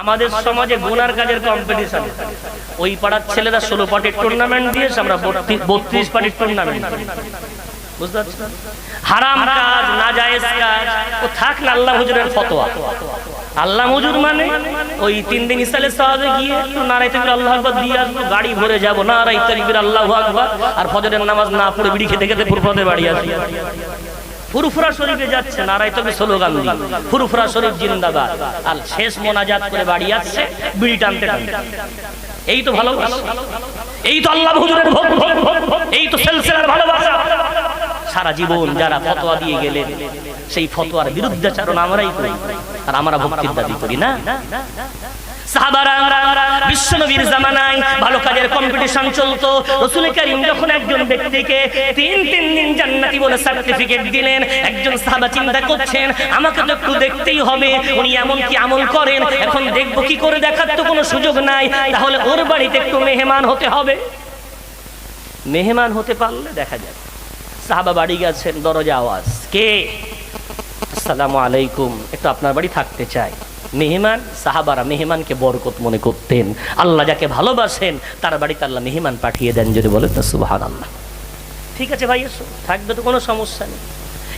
আমাদের সমাজে গুনার কাজের কম্পিটিশন ওই পাড়ার ছেলেরা ষোলো পার্টির টুর্নামেন্ট দিয়েছে, আমরা বত্রিশ পার্টির টুর্নামেন্ট ও থাক না, আল্লাহ ফতোয়া। আল্লাহ হুজুর মানে ওই তিন দিন সাহাবে গিয়ে একটু আল্লাহ দিয়ে আসব, গাড়ি ভরে যাব আল্লাহ আর ফজরের নামাজ না পড়ে বিড়ি খেতে খেতে ফুরফতে বাড়ি আসি ফুরফুরা শরীফে যাচ্ছে নারাই তবে স্লোগান দিয়ে। ফুরফুরা শরীফ জিন্দাবাদ। আর শেষ মোনাজাত করে বাড়ি আসছে, বিড়ি টানতে টানতে। এই তো ভালোবাসা। এই তো আল্লাহ হুজুরের এই তো সেলসেলার ভালোবাসা। সারা জীবন যারা ফতোয়া দিয়ে গেলেন, সেই ফতোয়ার বিরুদ্ধাচারণ আমরাই করি। আর আমরা ভক্তির দাবি করি, না? সাহাবারা জামানায় ভালো কাজের কম্পিটিশন একজন ব্যক্তিকে তিন তিন দিন জান্নাতি বলে সার্টিফিকেট দিলেন, একজন সাহাবা চিন্তা করছেন, আমাকে একটু দেখতেই হবে, উনি এমন কি আমল করেন? এখন দেখব কি করে দেখার তো কোনো সুযোগ নাই, তাহলে ওর বাড়িতে একটু মেহমান হতে হবে। মেহমান হতে পারলে দেখা যাবে সাহাবা বাড়ি গেছেন দরজা আওয়াজ, কে? আসসালামু আলাইকুম, একটু আপনার বাড়ি থাকতে চাই। মেহমান, সাহাবারা মেহমানকে বরকত মনে করতেন। আল্লাহ যাকে ভালোবাসেন, তার বাড়িতে আল্লাহ মেহমান পাঠিয়ে দেন যদি বলেন তা সুবাহান আল্লাহ ঠিক আছে ভাই, এসো। থাকবে তো কোনো সমস্যা নেই।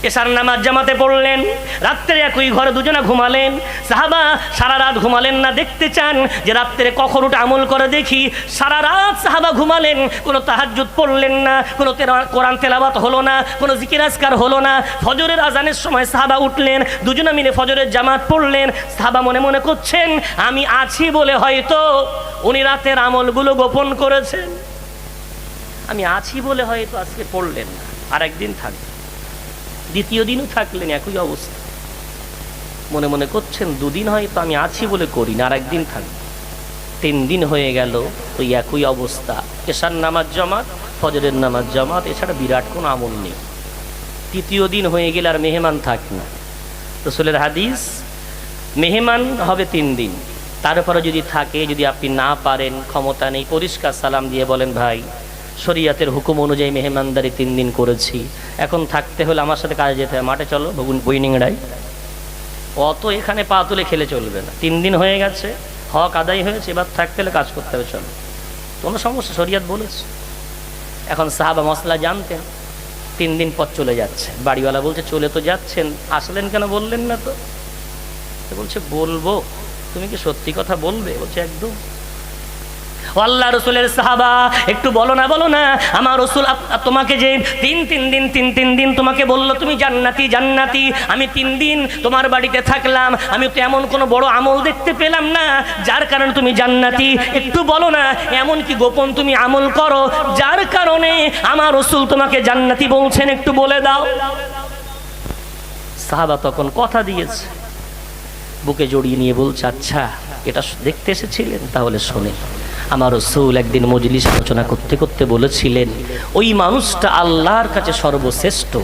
এসার নামাজ জামাতে পড়লেন। রাত্রে একই ঘরে দুজনে ঘুমালেন। সাহাবা সারা রাত ঘুমালেন না, দেখতে চান যে রাত্রে কখন উঠে আমল করে দেখি। সারা রাত সাহাবা ঘুমালেন, কোনো তাহাজ্জুদ পড়লেন না, কোনো কোরআন তেলাবাত হলো না, কোনো জিকিরাজকার হলো না। ফজরের আজানের সময় সাহাবা উঠলেন, দুজনে মিলে ফজরের জামাত পড়লেন। সাহাবা মনে মনে করছেন, আমি আছি বলে হয়তো উনি রাতের আমলগুলো গোপন করেছেন। আমি আছি বলে হয়তো আজকে পড়লেন না। আর একদিন থাকবে। দ্বিতীয় দিনও থাকলেন একই অবস্থা। মনে মনে করছেন, দুদিন হয়তো আমি আছি বলে করি না, আর একদিন থাকবে তিন দিন হয়ে গেল, ওই একই অবস্থা। এশার নামাজ জামাত, ফজরের নামাজ জামাত, এছাড়া বিরাট কোনো আমল নেই। তৃতীয় দিন হয়ে গেলে আর মেহমান থাক না। রসুলের হাদিস, মেহমান হবে তিন দিন। তারপরে যদি থাকে, যদি আপনি না পারেন, ক্ষমতা নেই, পরিষ্কার সালাম দিয়ে বলেন, ভাই শরিয়াতের হুকুম অনুযায়ী মেহমানদারি তিন দিন করেছি। এখন থাকতে হলে আমার সাথে কাজে যেতে হবে। মাঠে চলো বগুন বইনিংড়াই অত এখানে পা তুলে খেলে চলবে না। তিন দিন হয়ে গেছে, হক আদায় হয়েছে, এবার থাকতে হলে কাজ করতে হবে, চলো। কোনো সমস্যা, শরিয়াত বলেছে। এখন সাহাবা মশলা জানতেন, তিন দিন পর চলে যাচ্ছে। বাড়িওয়ালা বলছে, চলে তো যাচ্ছেন, আসলেন কেন বললেন না তো বলছে, বলব। তুমি কি সত্যি কথা বলবে? বলছে, একদম। আল্লাহ রসুলের সাহাবা, একটু বলো না বলো না। আমার রসুল তোমাকে যে তিন তিন দিন, তিন তিন দিন তোমাকে বলল, তুমি জান্নাতি জান্নাতি, আমি তিন দিন তোমার বাড়িতে থাকলাম। আমি তো এমন কোনো বড় আমল দেখতে পেলাম না, যার কারণে তুমি জান্নাতি। একটু বলো না, এমন কি গোপন তুমি আমল করো? যার কারণে আমার রসুল তোমাকে জান্নাতি বলছেন, একটু বলে দাও। সাহাবা তখন কথা দিয়েছে। বুকে জড়িয়ে নিয়ে বলছে আচ্ছা এটা দেখতে এসেছিলেন? তাহলে শোনেন। আমার রসুল একদিন মজলিস আলোচনা করতে করতে বলেছিলেন ওই মানুষটা আল্লাহর কাছে সর্বশ্রেষ্ঠ।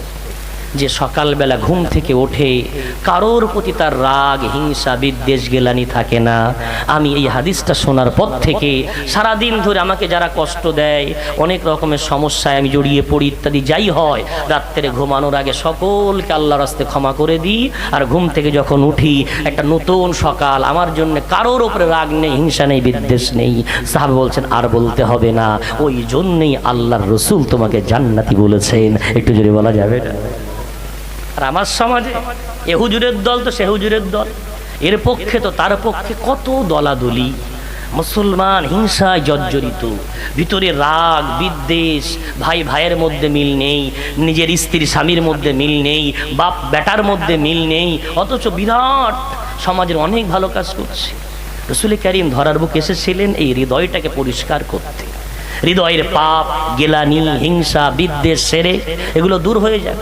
যে সকালবেলা ঘুম থেকে ওঠে, কারোর প্রতি তার রাগ, হিংসা, বিদ্বেষ, গেলানি থাকে না। আমি এই হাদিসটা শোনার পর থেকে সারাদিন ধরে আমাকে যারা কষ্ট দেয়, অনেক রকমের সমস্যায় আমি জড়িয়ে পড়ি ইত্যাদি, যাই হয়, রাত্রে ঘুমানোর আগে সকলকে আল্লাহর রাস্তে ক্ষমা করে দিই, আর ঘুম থেকে যখন উঠি, একটা নতুন সকাল, আমার জন্য কারোর ওপরে রাগ নেই, হিংসা নেই, বিদ্বেষ নেই। সাহাব বলছেন, আর বলতে হবে না, ওই জন্যই আল্লাহর রসুল তোমাকে জান্নাতি বলেছেন। একটু জোরে বলা যাবে? না আর আমার সমাজে এ হুজুরের দল তো সে হুজুরের দল। এর পক্ষে তো তার পক্ষে কত দলাদলি। মুসলমান হিংসায় জর্জরিত। ভিতরে রাগ, বিদ্বেষ, ভাই ভাইয়ের মধ্যে মিল নেই, নিজের স্ত্রী স্বামীর মধ্যে মিল নেই, বাপ বেটার মধ্যে মিল নেই, অথচ বিরাট সমাজের অনেক ভালো কাজ করছে। রসুল করিম ধরার বুক এসেছিলেন এই হৃদয়টাকে পরিষ্কার করতে। হৃদয়ের পাপ, গেলানি, হিংসা, বিদ্বেষ, সেরে এগুলো দূর হয়ে যাক।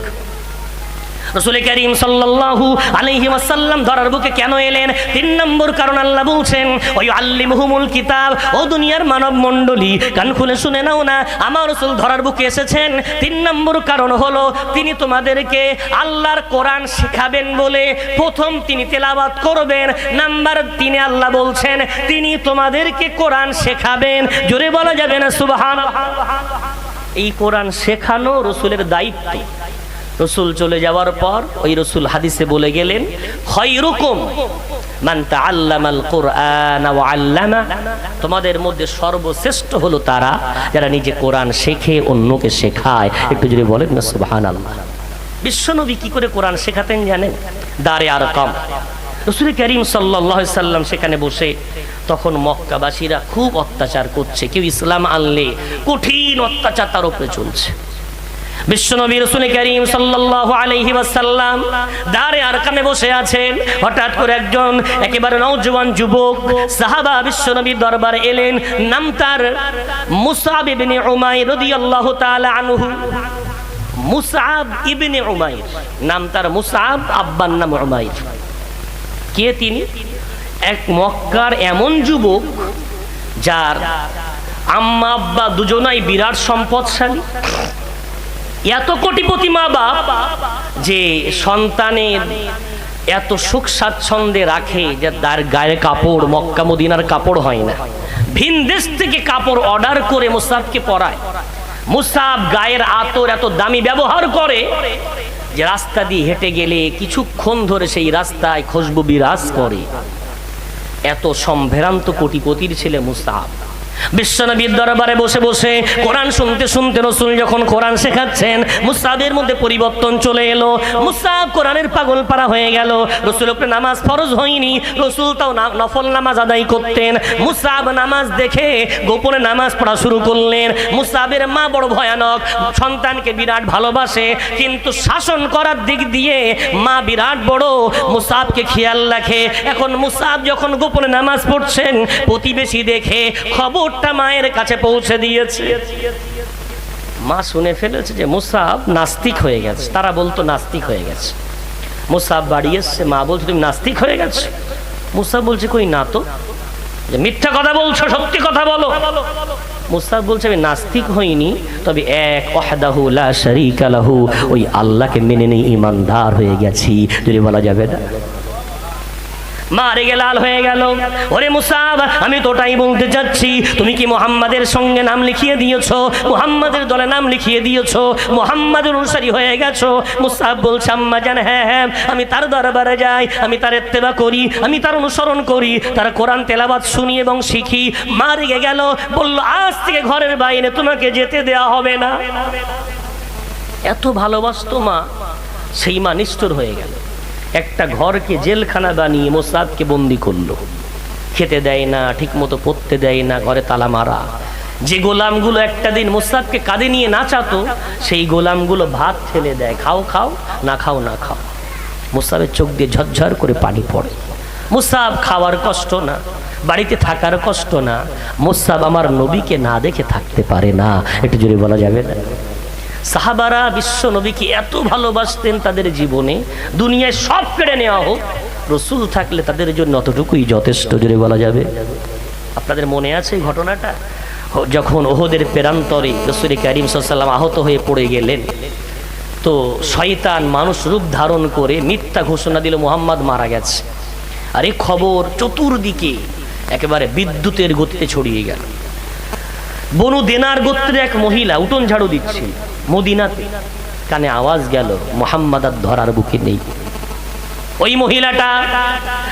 রসুল করিম সাল্লাল্লাহু আলাইহি ওয়াসাল্লাম ধরার বুকে কেন এলেন? তিন নম্বর কারণ আল্লাহ বলছেন ওই আল্লিমহুমুল কিতাব ও দুনিয়ার মানব মণ্ডলী কান খুলে শুনে নাও না আমার রসুল ধরার বুকে এসেছেন তিন নম্বর কারণ হলো, তিনি তোমাদেরকে আল্লাহর কোরআন শেখাবেন বলে প্রথম তিনি তেলাবাত করবেন। নাম্বার তিনে আল্লাহ বলছেন, তিনি তোমাদেরকে কোরআন শেখাবেন জোরে বলা যাবে না সুবহান এই কোরআন শেখানো রসুলের দায়িত্ব। রসুল চলে যাওয়ার পর ওই রসুল হাদিসে বলে গেলেন তোমাদের মধ্যে সর্বশ্রেষ্ঠ হলো তারা যারা নিজে কোরআন শেখে, অন্যকে শেখায়। একটু যদি বলেন না, সুবহানাল্লাহ। বিশ্বনবী কি করে কোরআন শেখাতেন জানেন? দারে আর কম। রসুল করিম সাল্লাম সেখানে বসে তখন মক্কাবাসীরা খুব অত্যাচার করছে। কেউ ইসলাম আনলে কঠিন অত্যাচার তার উপরে চলছে। বিশ্বনবী রসুল করিম সাল্লাল্লাহু আলাইহি ওয়াসাল্লাম দারে আরকামে বসে আছেন। হঠাৎ করে একজন একেবারে নওজোয়ান যুবক সাহাবা বিশ্বনবীর দরবারে এলেন। নাম তার আনহু। মুসআব ইবনে মুসআব আব্বার নাম কে তিনি? এক মক্কার এমন যুবক যার আম্মা আব্বা দুজনাই বিরাট সম্পদশালী। এত কোটিপতি মা বাপ যে সন্তানের এত সুখ স্বাচ্ছন্দ্যে রাখে যে তার গায়ে কাপড় মক্কা মদিনার কাপড় হয় না। ভিন দেশ থেকে কাপড় অর্ডার করে মুসাবকে পরায়। মুসাব গায়ের আতর এত দামি ব্যবহার করে যে রাস্তা দিয়ে হেঁটে গেলে কিছুক্ষণ ধরে সেই রাস্তায় খুশবু বিরাজ করে। এত সম্ভ্রান্ত কোটিপতির ছেলে মুসাব। বিশ্বনবীর দরবারে বসে বসে কোরআন শুনতে শুনতে রসুল যখন কোরআন শেখাচ্ছেন, মুসাবের মধ্যে পরিবর্তন চলে এলো। মুসাব কোরআনের পাগল পারা হয়ে গেল। রসুল উপরে নামাজ ফরজ হয়নি। রসুল তাও নফল নামাজ আদায় করতেন। মুসাব নামাজ দেখে গোপনে নামাজ পড়া শুরু করলেন। মুসাবের মা বড় ভয়ানক, সন্তানকে বিরাট ভালোবাসে, কিন্তু শাসন করার দিক দিয়ে মা বিরাট বড়। মুসাবকে খেয়াল রাখে। এখন মুসাব যখন গোপনে নামাজ পড়ছেন, প্রতিবেশী দেখে খবরটা মায়ের কাছে পৌঁছে দিয়েছে। মা শুনে ফেলেছে যে মুসাব নাস্তিক হয়ে গেছে। তারা বলতো, নাস্তিক হয়ে গেছে। মুসাব বাড়ি এসছে, মা বলছে, তুমি নাস্তিক হয়ে গেছে? মুসাব বলছে, কই না তো। যে মিথ্যা কথা বলছো, সত্যি কথা বলো। মুস্তাক বলছে, আমি নাস্তিক হইনি, তবে এক ওয়াহদাহু লা শারীকা লাহু। ওই আল্লাহকে মেনে নেই ইমানদার হয়ে গেছি। যদি বলা যাবে না? মারে গে, লাল হয়ে গেল। ওরে মুসাব, আমি তোটাই বলতে চাচ্ছি, তুমি কি মোহাম্মদের সঙ্গে নাম লিখিয়ে দিয়েছ? মোহাম্মদের দলে নাম লিখিয়ে দিয়েছ? মোহাম্মদের অনুসারী হয়ে গেছো? মুসাব বলছে, আম্মা জান হ্যাঁ হ্যাঁ আমি তার দরবারে যাই, আমি তার এত্তেবা করি, আমি তার অনুসরণ করি, তার কোরআন তেলাবাদ শুনি এবং শিখি। মা রেগে গেল, বলল, আজ থেকে ঘরের বাইরে তোমাকে যেতে দেওয়া হবে না। এত ভালোবাসতো মা, সেই মা নিষ্ঠুর হয়ে গেল। একটা ঘরকে জেলখানা বানিয়ে মোসাদকে বন্দি করল। খেতে দেয় না ঠিক মতো পড়তে দেয় না, ঘরে তালা মারা। যে গোলামগুলো একটা দিন মোসাদকে কাঁধে নিয়ে নাচাতো, সেই গোলামগুলো ভাত ঠেলে দেয়। খাও খাও, না খাও না খাও। মুসাবের চোখ দিয়ে ঝরঝর করে পানি পড়ে। মুসাব খাওয়ার কষ্ট না, বাড়িতে থাকার কষ্ট না। মুসাব আমার নবীকে না দেখে থাকতে পারে না। একটু জোরে বলা যাবে না? সাহাবারা বিশ্ব নবীকে এত ভালোবাসতেন তাদের জীবনে, দুনিয়ায় সব কেড়ে নেওয়া হোক, রসুল থাকলে তাদের জন্য অতটুকুই যথেষ্ট জোরে বলা যাবে। আপনাদের মনে আছে এই ঘটনাটা? যখন ওহদের পেরান্তরে রসুল করিম সাল্লাম আহত হয়ে পড়ে গেলেন, তো শয়তান মানুষ রূপ ধারণ করে মিথ্যা ঘোষণা দিল, মোহাম্মদ মারা গেছে। আর এই খবর চতুর্দিকে একেবারে বিদ্যুতের গতিতে ছড়িয়ে গেল। বনু দেনার গোত্রে এক মহিলা উঠোন ঝাড়ু দিচ্ছে মদিনাতে কানে আওয়াজ গেল, মোহাম্মদ আর ধরার বুকে নেই। ওই মহিলাটা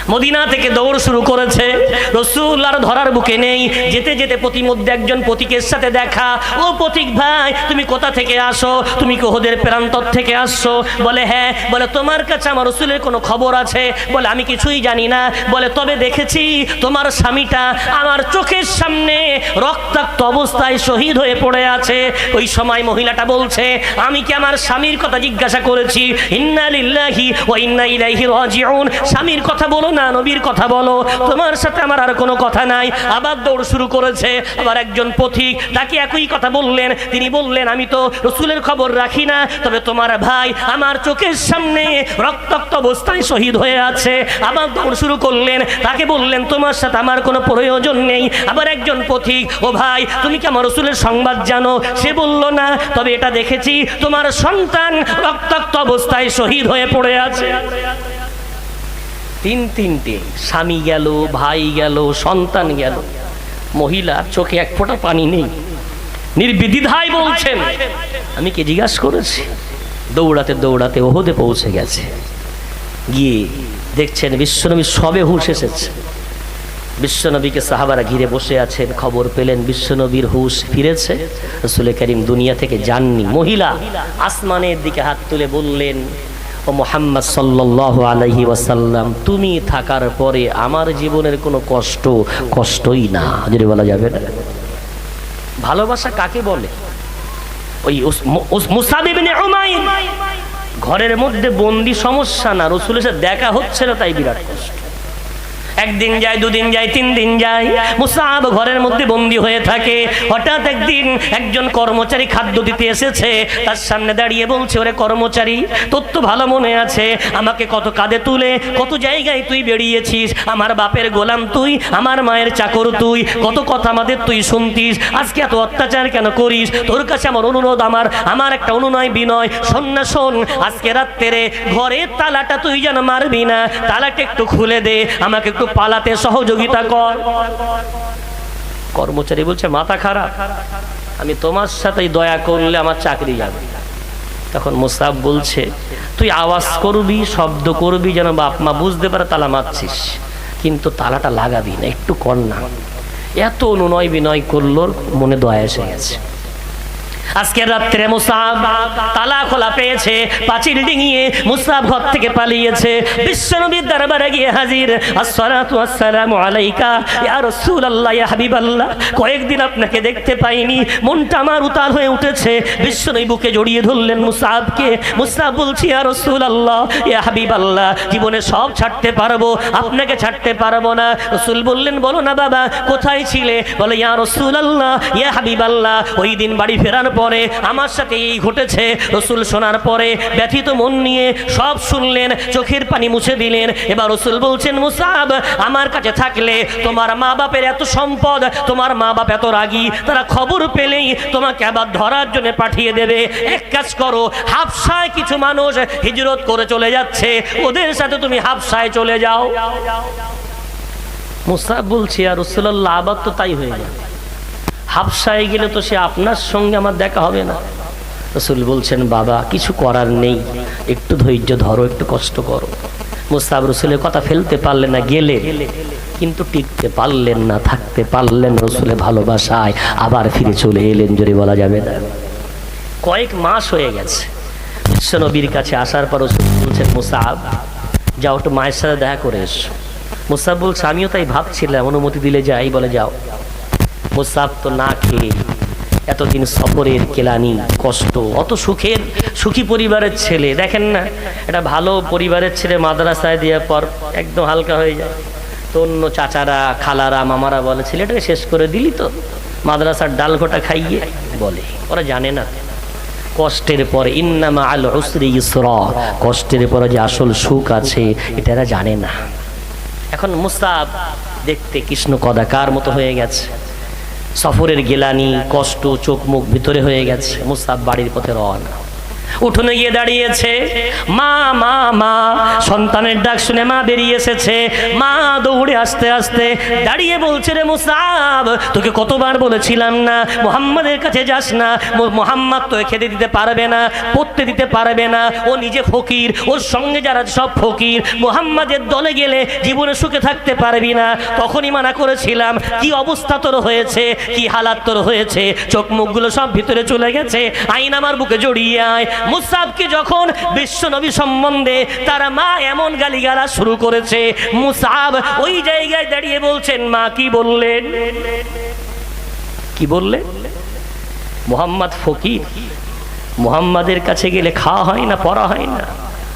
মদিনা থেকে দৌড় শুরু করেছে। রসুল্লার ধরার বুকে নেই। যেতে যেতে প্রতিমধ্যে একজন প্রতীকের সাথে দেখা। ও প্রতীক ভাই, তুমি কোথা থেকে আসো? তুমি কি ওহদের প্রান্তর থেকে আসছো? বলে হ্যাঁ। বলে, তোমার কাছে আমার রসুলের কোনো খবর আছে? বলে, আমি কিছুই জানি না। বলে, তবে দেখেছি তোমার স্বামীটা আমার চোখের সামনে রক্তাক্ত অবস্থায় শহীদ হয়ে পড়ে আছে। ওই সময় মহিলাটা বলছে, আমি কি আমার স্বামীর কথা জিজ্ঞাসা করেছি? ইন্না লিল্লাহি ওয়া ইন্না ইলাইহি রাজিউন, স্বামীর কথা বলো না নবীর কথা বলো। তোমার সাথে আমার আর কোনো কথা নাই। আবার দৌড় শুরু করেছে, আবার একজন পথিক তাকে একই কথা বললেন। তিনি বললেন, আমি তো রসুলের খবর রাখি না, তবে তোমার ভাই আমার চোখের সামনে রক্তাক্ত অবস্থায় শহীদ হয়ে আছে। আবার দৌড় শুরু করলেন, তাকে বললেন, তোমার সাথে আমার কোনো প্রয়োজন নেই। আবার একজন পথিক, ও ভাই, তুমি কি আমার রসুলের সংবাদ জানো? সে বলল, না, তবে এটা দেখেছি, তোমার সন্তান রক্তাক্ত অবস্থায় শহীদ হয়ে পড়ে আছে। তিন তিনটে, স্বামী গেল, ভাই গেল, সন্তান গেল। মহিলা চোখে এক ফোঁটা পানি নেই। নির্বিধিধায় বলছেন, আমি কি জিজ্ঞাসা করেছি? দৌড়াতে দৌড়াতে ওহদে পৌঁছে গেছে। গিয়ে দেখছেন বিশ্বনবী সবে হুশ এসেছে। বিশ্বনবীকে সাহাবারা ঘিরে বসে আছেন, খবর পেলেন বিশ্বনবীর হুশ ফিরেছে। রসুল করিম দুনিয়া থেকে যাননি। মহিলা আসমানের দিকে হাত তুলে বললেন ও মোহাম্মদ সাল্লাহ আলহি ওয়াসাল্লাম, তুমি থাকার পরে আমার জীবনের কোনো কষ্ট, কষ্টই না, যদি বলা যাবে না। ভালোবাসা কাকে বলে? ওই উস- মু- উস- মুসাব ইবনে ঘরের মধ্যে বন্দি সমস্যা না, রসুলের সাথে দেখা হচ্ছে না, তাই বিরাট কষ্ট। একদিন যায়, দুদিন যায় তিন দিন যায়। মুসাব ঘরের মধ্যে বন্দি হয়ে থাকে। হঠাৎ একদিন একজন কর্মচারী খাদ্য দিতে এসেছে। তার সামনে দাঁড়িয়ে বলছে, ওরে কর্মচারী, তোর তো ভালো মনে আছে। আমাকে কত কাঁধে তুলে, কত জায়গায় তুই বেরিয়েছিস আমার বাপের গোলাম তুই, আমার মায়ের চাকর তুই। কত কথা আমাদের তুই শুনতিস। আজকে এত অত্যাচার কেন করিস? তোর কাছে আমার অনুরোধ, আমার আমার একটা অনুনয় বিনয়। শোন না, শোন, আজকে রাত্রে ঘরের তালাটা তুই যেন মারবি না, তালাটা একটু খুলে দে। আমাকে একটু পালাতে সহযোগিতা কর। কর্মচারী বলছে, মাথা খারাপ। আমি তোমার সাথে দয়া করলে আমার চাকরি যাবে। তখন মোসাব বলছে, তুই আওয়াজ করবি, শব্দ করবি, যেন বাপ মা বুঝতে পারে তালা মারছিস। কিন্তু তালাটা লাগাবি না, একটু কর না। এত অনুনয় বিনয় করল মনে দয়া এসে গেছে। আজকের রাত্রে মুসাব তালা খোলা পেয়েছে, পাঁচিল ডিঙিয়ে মুসাব ঘর থেকে পালিয়েছে। বিশ্বনবীর দরবারে গিয়ে হাজির, আসসালাতু আসসালামু আলাইকা, ইয়া রাসূলুল্লাহ, ইয়া হাবিবাল্লাহ, কয়েকদিন আপনাকে দেখতে পাইনি, মনটা আমার উতাল হয়ে উঠেছে। বিশ্বনবী বুকে জড়িয়ে ধরলেন মুসাবকে। মুসাব বলছি, ইয়া রাসূলুল্লাহ, ইয়া হাবিবাল্লাহ, জীবনে সব ছাড়তে পারব, আপনাকে ছাড়তে পারব না। রসুল বললেন, বলো না বাবা, কোথায় ছিলে? বলে, ইয়া রাসূলুল্লাহ, ইয়া হাবিবাল্লাহ, ওই দিন বাড়ি ফেরার পরে আমার সাথে এই ঘটেছে। রসুল শোনার পরে ব্যথিত মন নিয়ে সব শুনলেন, চোখের পানি মুছে দিলেন। এবার রসুল বলছেন, মুসাব, আমার কাছে থাকলে তোমার মা বাপের এত সম্পদ, তোমার মা বাপ এত রাগী, তারা খবর পেলেই তোমাকে আবার ধরার জন্য পাঠিয়ে দেবে। এক কাজ করো, হাফসায় কিছু মানুষ হিজরত করে চলে যাচ্ছে, ওদের সাথে তুমি হাফসায় চলে যাও। মুসাব বলছি, আর রসুল্লাহ আবার তো তাই হয়ে যাবে। হাফসায় গেলে তো সে আপনার সঙ্গে আমার দেখা হবে না। রসুল বলছেন, বাবা, কিছু করার নেই। একটু ধৈর্য ধরো, একটু কষ্ট করো। মুস্তাব রসুলের কথা ফেলতে পারলেন না গেলে কিন্তু টিকতে পারলেন না, থাকতে পারলেন রসুলের ভালোবাসায়। আবার ফিরে চলে এলেন যদি বলা যাবে না। কয়েক মাস হয়ে গেছে। বিশ্বনবীর কাছে আসার পর রসুল বলছেন মুসাব যাও একটু মায়ের সাথে দেখা করে এসো। মুসাব বলছে, আমিও তাই ভাবছিলাম, অনুমতি দিলে যাই, বলে যাও। মুসাফ তো না খেয়ে এতদিন সফরের কেলানি, কষ্ট, অত সুখের, সুখী পরিবারের ছেলে। দেখেন না এটা ভালো পরিবারের ছেলে মাদ্রাসায় দেওয়ার পর একদম হালকা হয়ে যায়। তো অন্য চাচারা, খালারা, মামারা বলে, ছেলেটাকে শেষ করে দিলি তো, মাদ্রাসার ডাল ঘোটা খাইয়ে। বলে, ওরা জানে না। কষ্টের পরে, ইন্নামা আল উসরি ইসরা। কষ্টের পরে যে আসল সুখ আছে, এটা এরা জানে না। এখন মুস্তাব দেখতে কৃষ্ণ কদাকার মতো হয়ে গেছে। সফরের গেলানি কষ্ট চোখ মুখ ভিতরে হয়ে গেছে। মুসাব বাড়ির পথে রওনা। উঠোনে গিয়ে দাঁড়িয়েছে। মা মা মা, সন্তানের ডাক শুনে মা বেরিয়ে এসেছে। মা দৌড়ে আসতে আসতে দাঁড়িয়ে বলছে, রে মুসাব তোকে কতবার বলেছিলাম না, মোহাম্মদের কাছে যাস না মোহাম্মদ তো খেতে দিতে পারবে না, পড়তে দিতে পারবে না, ও নিজে ফকির, ওর সঙ্গে যারা সব ফকির, মোহাম্মদের দলে গেলে জীবনে সুখে থাকতে পারবি না। তখনই মানা করেছিলাম, কি অবস্থা তোর হয়েছে, কি হালাত তোর হয়েছে, চোখ মুখগুলো সব ভিতরে চলে গেছে, আইন আমার বুকে জড়িয়ে আয় মুসাবকে যখন বিশ্ব নবী সম্বন্ধে তার মা এমন গালিগালা শুরু করেছে, মুসাব ওই জায়গায় দাঁড়িয়ে বলছেন, মা, কি বললেন? কি বললেন? মোহাম্মদ ফকির, মোহাম্মদের কাছে গেলে খাওয়া হয় না, পড়া হয় না।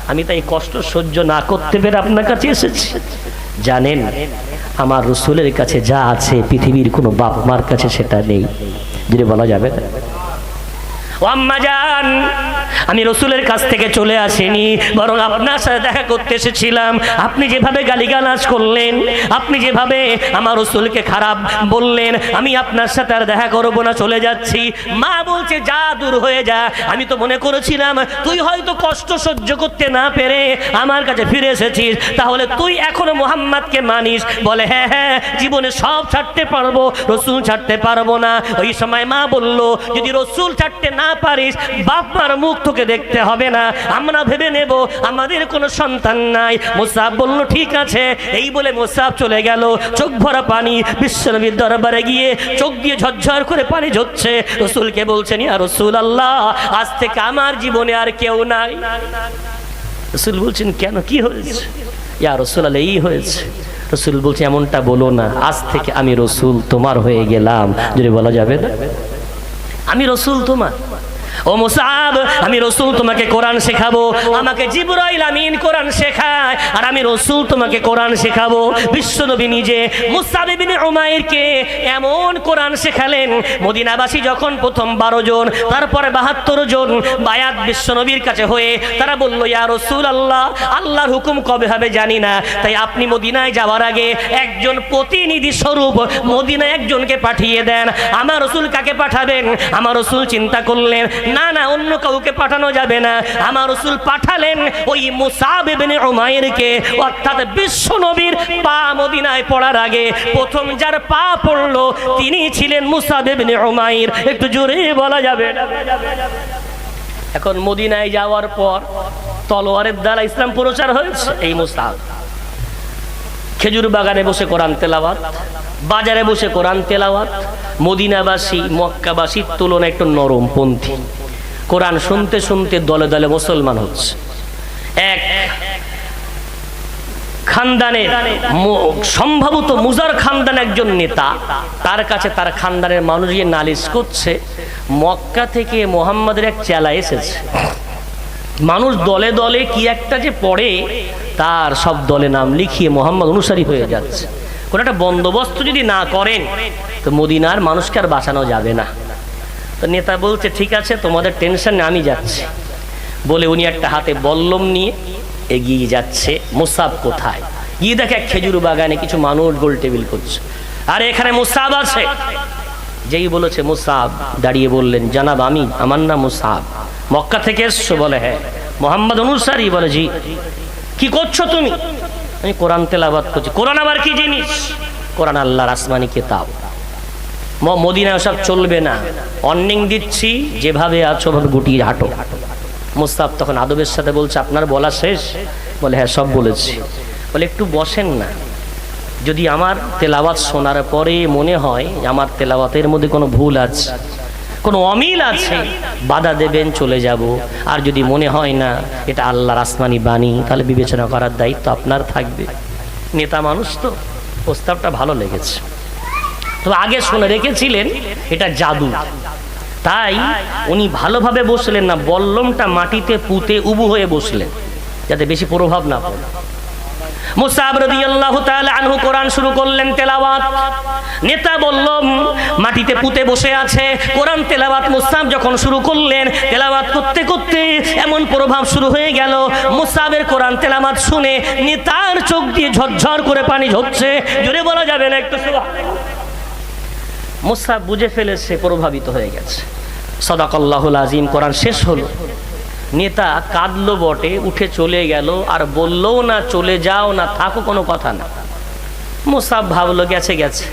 আমি তাই কষ্ট সহ্য না করতে পেরে আপনার কাছে এসেছি। জানেন, আমার রসুলের কাছে যা আছে, পৃথিবীর কোনো বাপ মার কাছে সেটা নেই। যদি বলা যাবে? না ও আমি রসুলের কাছ থেকে চলে আসিনি, বরং আপনার সাথে দেখা করতে এসেছিলাম। আপনি যেভাবে গালিগালাজ করলেন, আপনি যেভাবে আমার রসুলকে খারাপ বললেন, আমি আপনার সাথে আর দেখা করব না, চলে যাচ্ছি। মা বলছে, যা দূর হয়ে যা। আমি তো মনে করেছিলাম, তুই হয়তো কষ্ট সহ্য করতে না পেরে আমার কাছে ফিরে এসেছিস। তাহলে তুই এখনও মোহাম্মদকে মানিস। বলে হ্যাঁ হ্যাঁ জীবনে সব ছাড়তে পারব, রসুল ছাড়তে পারব না। ওই সময় মা বলল, যদি রসুল ছাড়তে না পারিস, বাপ মার মুখ তোকে দেখতে হবে না। আমরা ভেবে নেব, আমাদের কোনো সন্তান নাই। মুসাব বলল, ঠিক আছে। এই বলে মুসাব চলে গেল। চোখ ভরা পানি বিশ্বনবীর দরবারে গিয়ে চোখ দিয়ে ঝরঝর করে পানি ঝরছে। রসুলকে বলছেন, ইয়া রসুল আল্লাহ আজ থেকে আমার জীবনে আর কেউ নাই। রসুল বলছেন, কেন? কি হয়েছে? ইয়া রসুল আল্লাহ এই হয়েছে। রসুল বলছে, এমনটা বলো না, আজ থেকে আমি রসুল তোমার হয়ে গেলাম। যদি বলা যাবে না? আমি রসুল তোমার। ও মুসাব, আমি রসুল তোমাকে কোরআন শেখাবো। আমাকে জিবরাইল আমিন কোরআন শেখায়, আর আমি রসুল তোমাকে কোরআন শেখাবো। বিশ্বনবী নিজে মুসাব ইবনে উমাইরকে এমন কোরআন শেখালেন, মদিনাবাসী যখন প্রথম বারো জন, তারপরে বাহাত্তর জন বায়াত বিশ্বনবীর কাছে হয়ে তারা বলল, ইয়া রসুল আল্লাহ আল্লাহর হুকুম কবে হবে জানি না। তাই আপনি মদিনায় যাওয়ার আগে একজন প্রতিনিধি স্বরূপ মদিনায় একজনকে পাঠিয়ে দেন। আমার রসুল কাকে পাঠাবেন? আমার রসুল চিন্তা করলেন না না, অন্য কাউকে পাঠানো যাবে না। আমার রসুল পাঠালেন ওই মুসাব ইবনে উমাইরকে। অর্থাৎ বিশ্ব নবীর পা মদিনায় পড়ার আগে প্রথম যার পা পড়ল, তিনি ছিলেন মুসাব ইবনে উমাইর। একটু জোরে বলা যাবে? এখন মদিনায় যাওয়ার পর তলোয়ারের দ্বারা ইসলাম প্রচার হয়েছে এই মুসাব। খেজুর বাগানে বসে কোরআন তেলাওয়াত, বাজারে বসে কোরআন তেলাওয়াত, মদিনাবাসী, মক্কাবাসীর তুলনায় একটু নরম পন্থী। কোরআন শুনতে শুনতে দলে দলে মুসলমান হচ্ছে। এক, খানদানের সম্ভবত মুজার খানদান একজন নেতা, তার কাছে তার খানদানের মানুষ গিয়ে নালিশ করছে, মক্কা থেকে মোহাম্মদের এক চেলা এসেছে। মানুষ দলে দলে কি একটা যে পড়ে, তার সব দলে নাম লিখিয়ে মোহাম্মদ অনুসারী হয়ে যাচ্ছে। কোনো একটা বন্দোবস্ত যদি না করেন, তো মদিনার মানুষকে আর বাঁচানো যাবে না। তো নেতা বলছে, ঠিক আছে, তোমাদের টেনশন আমি যাচ্ছি। বলে উনি একটা হাতে বল্লম নিয়ে এগিয়ে যাচ্ছে, মুসাব কোথায়? গিয়ে দেখে এক খেজুর বাগানে কিছু মানুষ গোল টেবিল করছে। আর, এখানে মুসাব আছে? যেই বলেছে, মুসাব। দাঁড়িয়ে বললেন, জানাব আমি আমার নাম মুসাব। মক্কা থেকে এসছো? বলে হ্যাঁ। মোহাম্মদ অনুসারী বলে, জি। কি করছ তুমি? আমি কোরআন তেলাবাদ করছি। কোরআন আবার কি জিনিস? কোরআন আল্লাহর আসমানি কেতাব। ম- মদিনায় ওসব চলবে না। অর্নিং দিচ্ছি, যেভাবে আছো গুটিয়ে হাঁটো। মুস্তাফ তখন আদবের সাথে বলছে, আপনার বলা শেষ? বলে হ্যাঁ সব বলেছি। বলে, একটু বসেন না। যদি আমার তেলাওয়াত শোনার পরে মনে হয় আমার তেলাওয়াতের মধ্যে কোনো ভুল আছে, কোনো অমিল আছে, বাধা দেবেন, চলে যাব। আর যদি মনে হয় না, এটা আল্লাহর আসমানি বাণী, তাহলে বিবেচনা করার দায়িত্ব আপনার থাকবে। নেতা মানুষ তো, প্রস্তাবটা ভালো লেগেছে। তো আগে শুনে রেখেছিলেন, এটা জাদু। তাই উনি ভালোভাবে বসলেন না, বল্লমটা মাটিতে পুঁতে উবু হয়ে বসলেন, যাতে বেশি প্রভাব না পড়ে। তাআলা শুরু করলেন তেলাওয়াত। নেতা মাটিতে পুঁতে বসে আছে। তেলাওয়াত যখন শুরু করলেন, তেলাওয়াত করতে করতে এমন প্রভাব শুরু হয়ে গেল। কোরআন শুনে নেতার চোখ দিয়ে ঝরঝর করে পানি ঝরছে। জোরে বলা যাবে না একটু মুসাব বুঝে ফেলেছে, প্রভাবিত হয়ে গেছে। সদাকল্লাহুল আজিম, কোরআন শেষ হলো। নেতা কাঁদলো বটে, উঠে চলে গেল, আর বললও না, চলে যাও না, থাকো, কোনো কথা না। মুসাব ভাবলো, গেছে গেছে।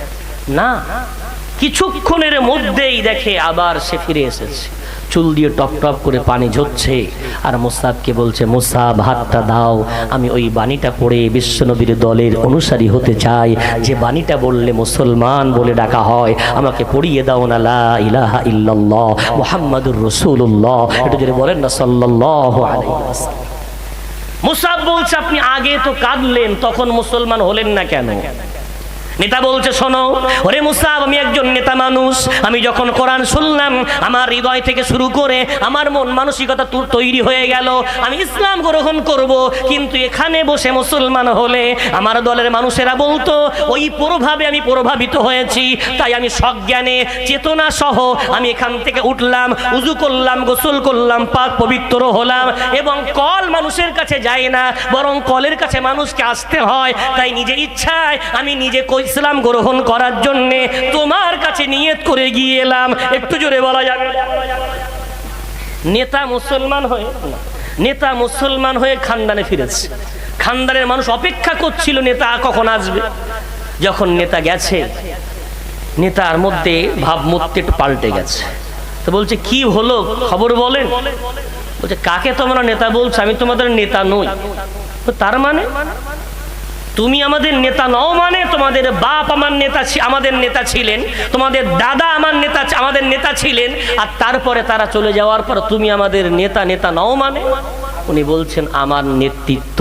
না, কিছুক্ষণের মধ্যেই দেখে আবার সে ফিরে এসেছে। চুল দিয়ে টপ টপ করে পানি ঝরছে। আর মোসাবকে বলছে মোসাব হাতটা দাও। আমি ওই বাণীটা পড়ে বিশ্বনবীর দলের অনুসারী হতে চাই। যে বাণীটা বললে মুসলমান বলে ডাকা হয়, আমাকে পড়িয়ে দাও না, লা ইলাহা ইল্লাল্লাহ, মুহাম্মাদুর রাসূলুল্লাহ। এটা যদি বলেন না ওয়াসাল্লাম। মুসাব বলছে, আপনি আগে তো কাঁদলেন, তখন মুসলমান হলেন না কেন? নেতা বলছে, শোনো, ওরে মুসাব, আমি একজন নেতা মানুষ, আমি যখন কোরআন শুনলাম, আমার হৃদয় থেকে শুরু করে আমার মন মানসিকতা তৈরি হয়ে গেল, আমি ইসলাম গ্রহণ করব, কিন্তু এখানে বসে মুসলমান হলে আমার দলের মানুষেরা বলতো, ওই প্রভাবে আমি প্রভাবিত হয়েছি, তাই আমি সজ্ঞানে চেতনা সহ আমি এখান থেকে উঠলাম, উজু করলাম, গোসল করলাম, পাক পবিত্র হলাম, এবং কল মানুষের কাছে যায় না, বরং কলের কাছে মানুষকে আসতে হয়, তাই নিজের ইচ্ছায় আমি নিজে কই- ইসলাম গ্রহণ করার জন্য তোমার কাছে নিয়ত করে গিয়ে এলাম। একটু জোরে বলা যাবে নেতা মুসলমান হয়ে, নেতা মুসলমান হয়ে খানদানে ফিরেছে। খানদানের মানুষ অপেক্ষা করছিল, নেতা কখন আসবে? যখন নেতা গেছে, নেতার মধ্যে ভাবমূর্তি একটু পাল্টে গেছে। তো বলছে, কি হলো? খবর বলেন। বলছে, কাকে তোমরা নেতা বলছো? আমি তোমাদের নেতা নই। তো তার মানে? তুমি আমাদের নেতা নও মানে তোমাদের বাপ আমার নেতা আমাদের নেতা ছিলেন, তোমাদের দাদা আমার নেতা আমাদের নেতা ছিলেন, আর তারপরে তারা চলে যাওয়ার পর তুমি আমাদের নেতা নেতা নও মানে। উনি বলছেন, আমার নেতৃত্ব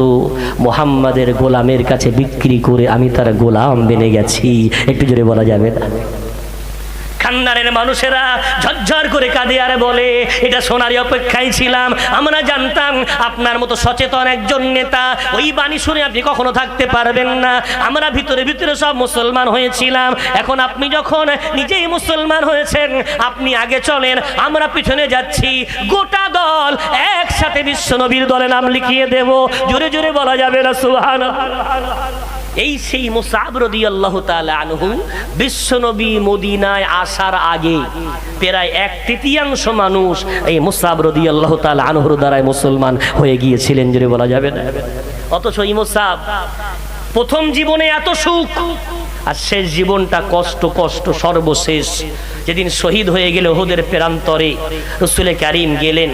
মোহাম্মদের গোলামের কাছে বিক্রি করে আমি তার গোলাম বেনে গেছি। একটু জোরে বলা যাবে না? খান্নারের মানুষেরা ঝরঝর করে কাঁদে আর বলে, এটা সোনারই অপেক্ষায় ছিলাম। আমরা জানতাম আপনার মতো সচেতন একজন নেতা ওই বাণী শুনে আপনি কখনো থাকতে পারবেন না। আমরা ভিতরে ভিতরে সব মুসলমান হয়েছিলাম। এখন আপনি যখন নিজেই মুসলমান হয়েছেন, আপনি আগে চলেন, আমরা পিছনে যাচ্ছি। গোটা দল একসাথে বিশ্বনবীর দলে নাম লিখিয়ে দেব। জোরে জোরে বলা যাবে না সুহান এই সেই মুসাব রদিয়াল্লাহু তাআলা আনহু বিশ্বনবী মদিনায় আসার আগে প্রায় এক তৃতীয়াংশ মানুষ এই মুসাব রদিয়াল্লাহু তাআলা আনহুর দ্বারায় মুসলমান হয়ে গিয়েছিলেন যদি বলা যাবে না? অথচ এই মুসাব প্রথম জীবনে এত সুখ, আর শেষ জীবনটা কষ্ট কষ্ট, সর্বশেষ। যেদিন শহীদ হয়ে গেলে ওহুদের প্রান্তরে রসুলে কারিম গেলেন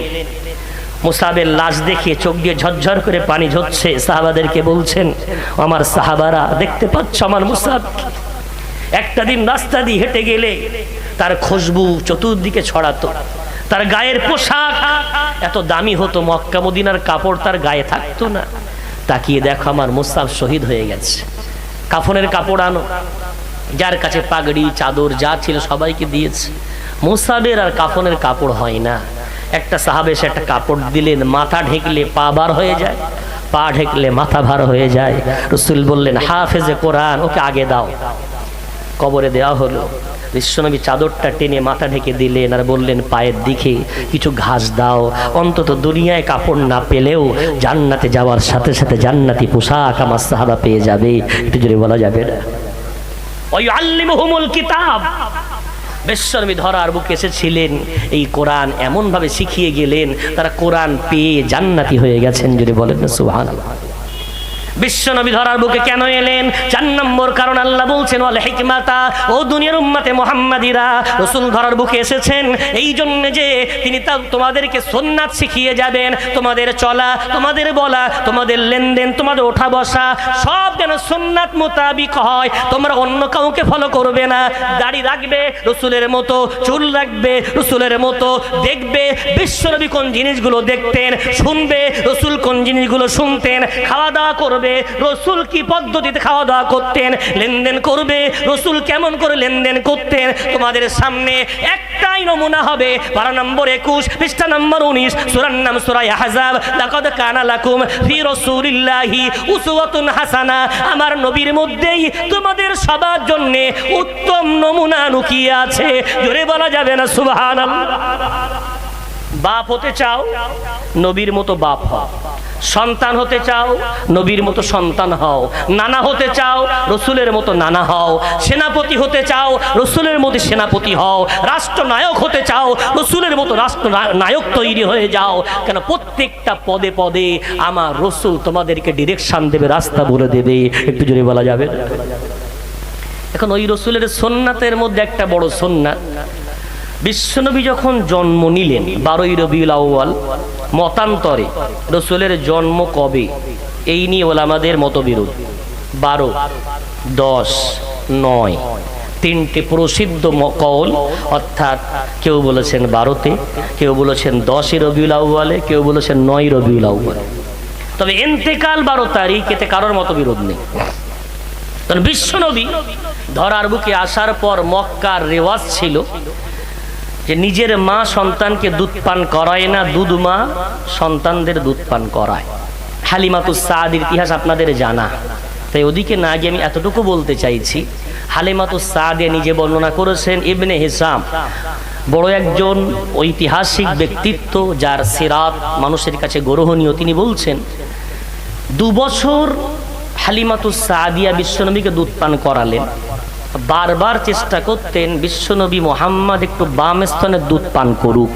মুসাবের লাশ দেখে চোখ দিয়ে ঝরঝর করে পানি ঝরছে। সাহাবাদেরকে বলছেন, আমার সাহাবারা দেখতে পাচ্ছ আমার মুসাব একটা দিন রাস্তা দিয়ে হেঁটে গেলে তার খুশবু চতুর্দিকে ছড়াতো। তার গায়ের পোশাক এত দামি হতো, মক্কা মদিনার কাপড় তার গায়ে থাকতো না। তাকিয়ে দেখো আমার মুসাব শহীদ হয়ে গেছে। কাফনের কাপড় আনো, যার কাছে পাগড়ি, চাদর যা ছিল সবাইকে দিয়েছে। মুসাবের আর কাফনের কাপড় হয় না। একটা সাহাবে সে একটা কাপড় দিলেন, মাথা ঢেকলে পা বার হয়ে যায়, পা ঢেকলে মাথা ভার হয়ে যায়। রসুল বললেন, হাফেজে কোরআন, ওকে আগে দাও। কবরে দেওয়া হলো। বিশ্বনবী চাদরটা টেনে মাথা ঢেকে দিলেন আর বললেন, পায়ের দিকে কিছু ঘাস দাও। অন্তত দুনিয়ায় কাপড় না পেলেও জান্নাতে যাওয়ার সাথে সাথে জান্নাতি পোশাক আমার সাহাবা পেয়ে যাবে। একটু জোরে বলা যাবে না। বিশ্বনবী ধরার বুকে এসেছিলেন। এই কোরআন এমনভাবে শিখিয়ে গেলেন, তারা কোরআন পেয়ে জান্নাতি হয়ে গেছেন যদি বলেন না বিশ্বনবী ধরার বুকে কেন এলেন? চার নম্বর কারণ আল্লাহ বলছেন, ওয়াল হিকমাতা, ও দুনিয়ার উম্মতে মোহাম্মদিরা, রসুল ধরার বুকে এসেছেন। এই জন্য যে তিনি তা তোমাদেরকে সোননাথ শিখিয়ে যাবেন। তোমাদের চলা, তোমাদের বলা, তোমাদের লেনদেন, তোমাদের ওঠা বসা, সব যেন সোননাথ মোতাবিক হয়। তোমরা অন্য কাউকে ফলো করবে না। দাড়ি রাখবে, রসুলের মতো, চুল রাখবে, রসুলের মতো, দেখবে, বিশ্বনবী কোন জিনিসগুলো দেখতেন, শুনবে, রসুল কোন জিনিসগুলো শুনতেন, খাওয়া দাওয়া করবে রসুল কি পদ্ধতিতে খাওয়া দাওয়া করতেন? লেনদেন করবে? রসুল কেমন করে লেনদেন করতেন? তোমাদের সামনে একটাই নমুনা হবে। বারো নম্বর একুশ, পৃষ্ঠা নম্বর উনিশ সুরান নাম সুরাই হাজাব লাকাদ কানা লাকুম ফি রাসূলিল্লাহি উসওয়াতুন হাসানা। আমার নবীর মধ্যেই তোমাদের সবার জন্য উত্তম নমুনা লুকিয়ে আছে। জোরে বলা যাবে না, সুবহানাল্লাহ? বাপ হতে চাও, নবীর মতো বাপ হও। সন্তান হতে চাও, নবীর মতো সন্তান হও। নানা হতে চাও, রসুলের মতো নানা হও। সেনাপতি হতে চাও, রসুলের মতো সেনাপতি হও। রাষ্ট্রনায়ক হতে চাও, রসুলের মতো রাষ্ট্র নায়ক তৈরি হয়ে যাও। কেন প্রত্যেকটা পদে পদে আমার রসুল তোমাদেরকে ডিরেকশন দেবে, রাস্তা বলে দেবে। একটু জোরে বলা যাবে? এখন ওই রসুলের সোননাথের মধ্যে একটা বড় সোননাথ বিশ্বনবী যখন জন্ম নিলেন, বারোই রবিউল আউ্য়াল মতান্তরে রসুলের জন্ম কবে? এই নিয়ে ওলামাদের মতবিরোধ। বারো, দশ, নয়, তিনটে প্রসিদ্ধ কওল, অর্থাৎ কেউ বলেছেন বারোতে, কেউ বলেছেন দশই রবিউল আউ্য়ালে, কেউ বলেছেন নয় রবিউল আউ্য়ালে। তবে এন্তেকাল বারো তারিখ, এতে কারোর মতবিরোধ নেই। কারণ বিশ্বনবী ধরার বুকে আসার পর মক্কার রেওয়াজ ছিল। যে নিজের মা সন্তানকে দুধ পান করায় না, দুধ মা সন্তানদের দুধ পান করায়। হালিমাতুস সাদির ইতিহাস আপনাদের জানা। তাই ওদিকে না গিয়ে আমি এতটুকু বলতে চাইছি, হালিমাতুস সাদিয়া নিজে বর্ণনা করেছেন ইবনে হিসাম। বড় একজন ঐতিহাসিক ব্যক্তিত্ব যার সিরাত মানুষের কাছে গ্রহণীয়। তিনি বলছেন দু বছর হালিমাতুস সাদিয়া বিশ্বনবীকে দুধ পান করালেন। বারবার চেষ্টা করতেন বিশ্বনবী মোহাম্মদ একটু বাম স্থানে দুধ পান করুক।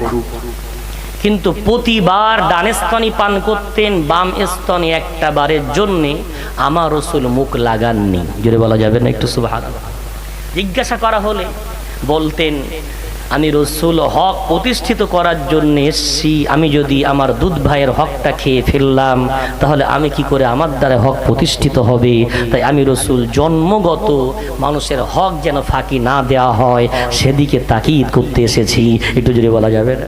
কিন্তু প্রতিবার ডান স্তনই পান করতেন, বাম স্তনে একটা বারের জন্যে আমার রসুল মুখ লাগাননি। জোরে বলা যাবে না একটু সুভাগ জিজ্ঞাসা করা হলে বলতেন আমি রসুল হক প্রতিষ্ঠিত করার জন্য এসছি। আমি যদি আমার দুধ ভাইয়ের হকটা খেয়ে ফেললাম, তাহলে আমি কি করে আমার দ্বারা হক প্রতিষ্ঠিত হবে? তাই আমি রসুল জন্মগত মানুষের হক যেন ফাঁকি না দেয়া হয়, সেদিকে তাকিদ করতে এসেছি। একটু যদি বলা যাবে